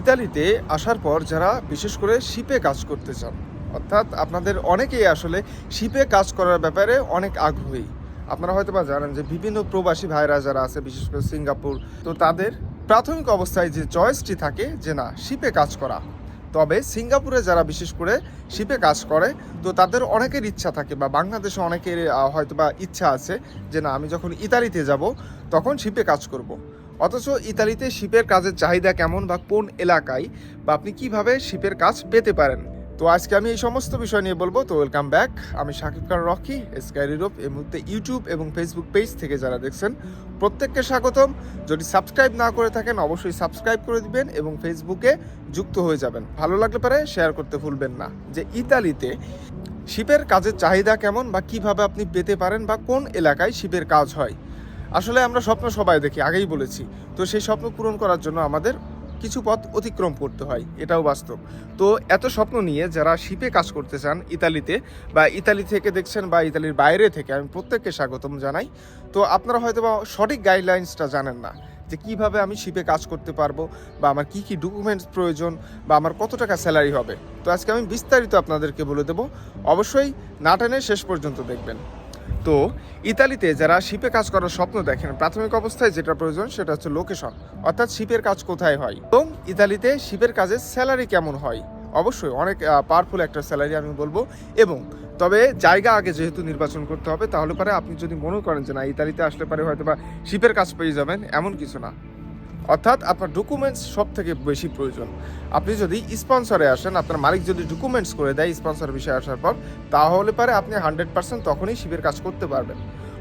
ইতালিতে আসার পর যারা বিশেষ করে শিপে কাজ করতে চান, অর্থাৎ আপনাদের অনেকেই আসলে শিপে কাজ করার ব্যাপারে অনেক আগ্রহী আপনারা হয়তো বা জানেন যে বিভিন্ন প্রবাসী ভাইরা যারা আছে, বিশেষ করে সিঙ্গাপুর, তো তাদের প্রাথমিক অবস্থায় যে চয়েসটি থাকে যে না, শিপে কাজ করা তবে সিঙ্গাপুরে যারা বিশেষ করে শিপে কাজ করে, তো তাদের অনেকের ইচ্ছা থাকে বা বাংলাদেশে অনেকের হয়তো বা ইচ্ছা আছে যে না, আমি যখন ইতালিতে যাব, তখন শিপে কাজ করব। অথচ ইতালিতে শিপের কাজের চাহিদা কেমন বা কোন এলাকায় বা আপনি কীভাবে শিপের কাজ পেতে পারেন? তো আজকে আমি এই সমস্ত বিষয় নিয়ে বলব। তো ওয়েলকাম ব্যাক আমি Shakib Khan Rocky sky Europe এই মুহূর্তে ইউটিউব এবং ফেসবুক পেজ থেকে যারা দেখছেন, প্রত্যেককে স্বাগতম। যদি সাবস্ক্রাইব না করে থাকেন, অবশ্যই সাবস্ক্রাইব করে দিবেন এবং ফেসবুকে যুক্ত হয়ে যাবেন। ভালো লাগলে পারে শেয়ার করতে ভুলবেন না। যে ইতালিতে শিপের কাজের চাহিদা কেমন বা কীভাবে আপনি পেতে পারেন বা কোন এলাকায় শিপের কাজ হয় আসলে আমরা স্বপ্ন সবাই দেখি, আগেই বলেছি। তো সেই স্বপ্ন পূরণ করার জন্য আমাদের কিছু পথ অতিক্রম করতে হয়, এটাও বাস্তব। তো এত স্বপ্ন নিয়ে যারা শিপে কাজ করতে চান ইতালিতে বা ইতালি থেকে দেখছেন বা ইতালির বাইরে থেকে, আমি প্রত্যেককে স্বাগতম জানাই। তো আপনারা হয়তো বা সঠিক গাইডলাইন্সটা জানেন না যে কীভাবে আমি শিপে কাজ করতে পারব বা আমার কি কি ডকুমেন্টস প্রয়োজন বা আমার কত টাকা স্যালারি হবে। তো আজকে আমি বিস্তারিত আপনাদেরকে বলে দেবো। অবশ্যই না টেনে শেষ পর্যন্ত দেখবেন। তো ইতালিতে যারা শিপে কাজ করার স্বপ্ন দেখেন, প্রাথমিক অবস্থায় যেটা প্রয়োজন সেটা হচ্ছে লোকেশন অর্থাৎ শিপের কাজ কোথায় হয়? এবং ইতালিতে শিপের কাজের স্যালারি কেমন হয়? অবশ্যই অনেক পাওয়ারফুল একটা স্যালারি আমি বলব। এবং তবে জায়গা আগে যেহেতু নির্বাচন করতে হবে, তাহলে পরে আপনি যদি মনে করেন যে না, ইতালিতে আসলে পারে হয়তো বা শিপের কাজ পেয়ে যাবেন, এমন কিছু না। অর্থাৎ আপনার ডকুমেন্টস সব থেকে বেশি প্রয়োজন। আপনি যদি স্পন্সরে আসেন, আপনার মালিক যদি ডকুমেন্টস করে দেয় স্পন্সর বিষয়ে আসার পর, তাহলে পারে আপনি হান্ড্রেড পার্সেন্ট তখনই শিবের কাজ করতে পারবেন।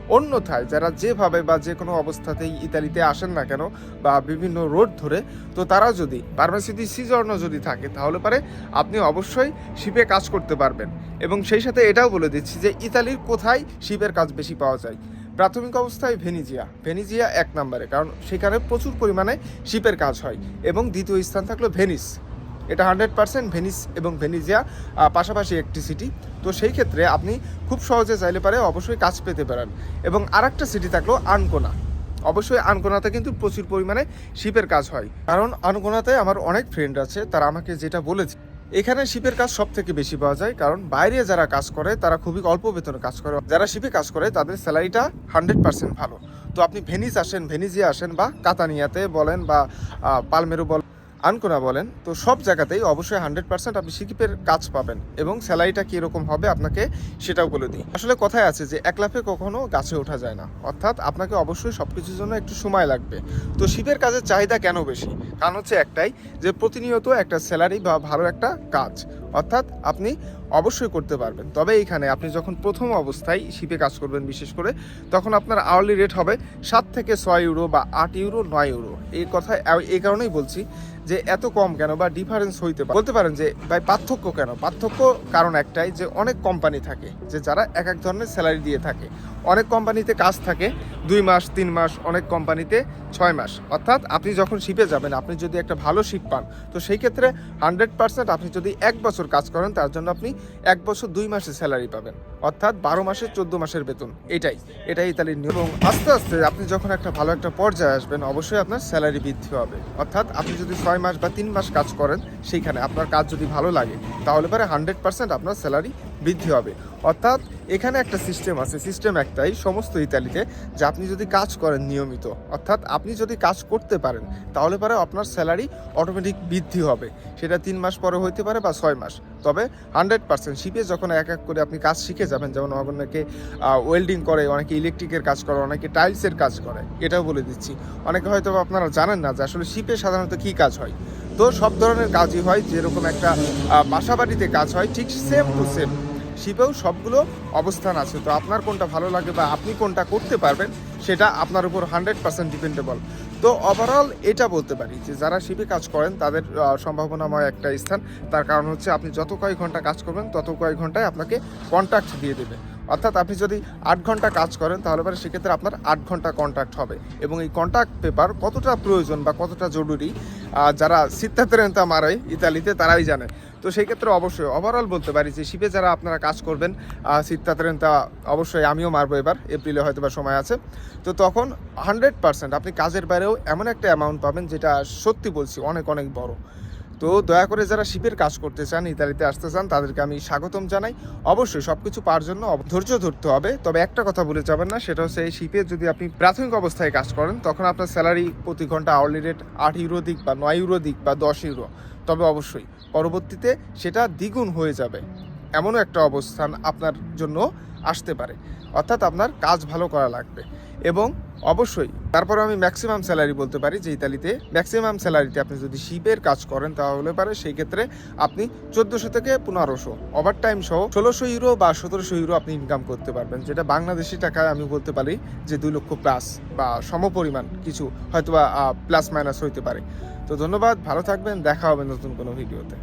অন্যথায় যারা যেভাবে বা যে কোনো অবস্থাতেই ইতালিতে আসেন না কেন বা বিভিন্ন রোড ধরে, তো তারা যদি পারমাসিটি সিজর্ণ যদি থাকে, তাহলে পারে আপনি অবশ্যই শিপে কাজ করতে পারবেন। এবং সেই সাথে এটাও বলে দিচ্ছি যে ইতালির কোথায় শিপের কাজ বেশি পাওয়া যায়? প্রাথমিক অবস্থায় ভেনিজিয়া। ভেনিজিয়া এক নম্বরে, কারণ সেখানে প্রচুর পরিমাণে শিপের কাজ হয়। এবং দ্বিতীয় স্থান থাকল ভেনিস। এটা হান্ড্রেড পার্সেন্ট ভেনিস এবং ভেনিজিয়া পাশাপাশি একটি সিটি তো সেই ক্ষেত্রে আপনি খুব সহজে চাইলে পারে অবশ্যই কাজ পেতে পারেন। এবং আরেকটা সিটি থাকল আনকোনা। অবশ্যই আনকোনাতে কিন্তু প্রচুর পরিমাণে শিপের কাজ হয়। কারণ আনকোনাতে আমার অনেক ফ্রেন্ড আছে, তারা আমাকে যেটা বলেছে এখানে শিপের কাজ সব থেকে বেশি পাওয়া যায়, কারণ বাইরে যারা কাজ করে, তারা খুবই অল্প বেতনে কাজ করে। যারা শিপে কাজ করে, তাদের স্যালারিটা হান্ড্রেড পার্সেন্ট ভালো। তো আপনি ভেনিস আসেন, ভেনিজিয়া আসেন বা কাতানিয়াতে বলেন বা পালমেরু বলেন আনকোনা বলেন, তো সব জায়গাতেই অবশ্যই হান্ড্রেড পার্সেন্ট আপনি সিকিপের কাজ পাবেন এবং স্যালারিটা কীরকম হবে আপনাকে সেটাও বলে দিই। আসলে কথায় আছে যে এক লাফে কখনো গাছে ওঠা যায় না। অর্থাৎ আপনাকে অবশ্যই সব কিছুর জন্য একটু সময় লাগবে। তো শিপের কাজের চাহিদা কেন বেশি? কারণ হচ্ছে একটাই যে প্রতিনিয়ত একটা স্যালারি বা ভালো একটা কাজ। অর্থাৎ আপনি অবশ্যই করতে পারবেন। তবে এইখানে আপনি যখন প্রথম অবস্থায় শিপে কাজ করবেন বিশেষ করে, তখন আপনার আওয়ারলি রেট হবে সাত থেকে ছয় ইউরো বা আট ইউরো নয় ইউরো এই কথা এই কারণেই বলছি যে এত কম কেন বা ডিফারেন্স হইতে পারে। বলতে পারেন যে, ভাই, পার্থক্য কেন? পার্থক্য কারণ একটাই যে, অনেক কোম্পানি থাকে যে, যারা এক এক ধরনের স্যালারি দিয়ে থাকে। অনেক কোম্পানিতে কাজ থাকে দুই মাস, তিন মাস, অনেক কোম্পানিতে ছয় মাস। অর্থাৎ আপনি যখন শিপে যাবেন, আপনি যদি একটা ভালো শিপ পান, তো সেই ক্ষেত্রে হান্ড্রেড পার্সেন্ট আপনি যদি এক বছর কাজ করেন, তার জন্য আপনি এক বছর দুই মাসের স্যালারি পাবেন। অর্থাৎ বারো মাসের চোদ্দ মাসের বেতন। এটাই এটাই ইতালির নিয়ম। এবং আস্তে আস্তে আপনি যখন একটা ভালো একটা পর্যায়ে আসবেন, অবশ্যই আপনার স্যালারি বৃদ্ধি হবে। অর্থাৎ আপনি যদি ছয় মাস বা তিন মাস কাজ করেন, সেইখানে আপনার কাজ যদি ভালো লাগে, তাহলে পরে হান্ড্রেড পার্সেন্ট আপনার স্যালারি বৃদ্ধি হবে। অর্থাৎ এখানে একটা সিস্টেম আছে। সিস্টেম একটাই সমস্ত ইতালিতে যে আপনি যদি কাজ করেন নিয়মিত, অর্থাৎ আপনি যদি কাজ করতে পারেন, তাহলে পরে আপনার স্যালারি অটোমেটিক বৃদ্ধি হবে। সেটা তিন মাস পরে হইতে পারে বা ছয় মাস। তবে হান্ড্রেড পার্সেন্ট শিপে যখন এক এক করে আপনি কাজ শিখে যাবেন, যেমন অনেকে ওয়েল্ডিং করে, অনেকে ইলেকট্রিকের কাজ করে, অনেকে টাইলসের কাজ করে, এটাও বলে দিচ্ছি। অনেকে হয়তো আপনারা জানেন না যে আসলে শিপে সাধারণত কী কাজ হয়। তো সব ধরনের কাজই হয়, যেরকম একটা বাসাবাড়িতে কাজ হয়, ঠিক সেম টু সেম শিপেও সবগুলো অবস্থান আছে। তো আপনার কোনটা ভালো লাগে বা আপনি কোনটা করতে পারবেন, সেটা আপনার উপর হান্ড্রেড পার্সেন্ট ডিপেন্ডেবল। তো ওভারঅল এটা বলতে পারি যে, যারা শিপে কাজ করেন, তাদের সম্ভাবনাময় একটা স্থান। তার কারণ হচ্ছে আপনি যত কয়েক ঘণ্টা কাজ করবেন, তত কয়েক ঘন্টায় আপনাকে কন্ট্যাক্ট দিয়ে দেবে। অর্থাৎ আপনি যদি আট ঘণ্টা কাজ করেন, তাহলে পরে সেক্ষেত্রে আপনার আট ঘণ্টা কন্ট্রাক্ট হবে। এবং এই কন্ট্রাক্ট পেপার কতটা প্রয়োজন বা কতটা জরুরি যারা সিত্তাতেরেন্তা মারে ইতালিতে, তারাই জানে। তো সেই ক্ষেত্রে অবশ্যই ওভারঅল বলতে পারি যে শিপে যারা আপনারা কাজ করবেন সিত্তাতেরেন্তা অবশ্যই আমিও মারবো এবার এপ্রিলে হয়তো বা সময় আছে। তো তখন হান্ড্রেড পার্সেন্ট আপনি কাজের বাইরেও এমন একটা অ্যামাউন্ট পাবেন, যেটা সত্যি বলছি অনেক অনেক বড়। তো দয়া করে যারা শিপের কাজ করতে চান, ইতালিতে আসতে চান, তাদেরকে আমি স্বাগতম জানাই। অবশ্যই সব কিছু পাওয়ার জন্য ধৈর্য ধরতে হবে। তবে একটা কথা বলে যাবেন না, সেটা হচ্ছে এই শিপে যদি আপনি প্রাথমিক অবস্থায় কাজ করেন, তখন আপনার স্যালারি প্রতি ঘণ্টা আওয়ারলি রেট আট ইউরো দিক বা নয় ইউরো দিক বা দশ ইউরো। তবে অবশ্যই, পরবর্তীতে সেটা দ্বিগুণ হয়ে যাবে। এমনও একটা অবস্থান আপনার জন্য আসতে পারে। অর্থাৎ আপনার কাজ ভালো করা লাগবে। এবং অবশ্যই তারপরে আমি ম্যাক্সিমাম স্যালারি বলতে পারি যে ইতালিতে ম্যাক্সিমাম স্যালারিতে আপনি যদি শিপের কাজ করেন তাহলে পারে সেই ক্ষেত্রে আপনি চোদ্দোশো থেকে পনেরোশো ওভার টাইম সহ ষোলোশো ইউরো বা সতেরোশো ইউরো আপনি ইনকাম করতে পারবেন। যেটা বাংলাদেশি টাকায় আমি বলতে পারি যে দুই লক্ষ প্লাস বা সমপরিমাণ কিছু হয়তো বা প্লাস মাইনাস হইতে পারে। তো ধন্যবাদ, ভালো থাকবেন, দেখা হবে নতুন কোনো ভিডিওতে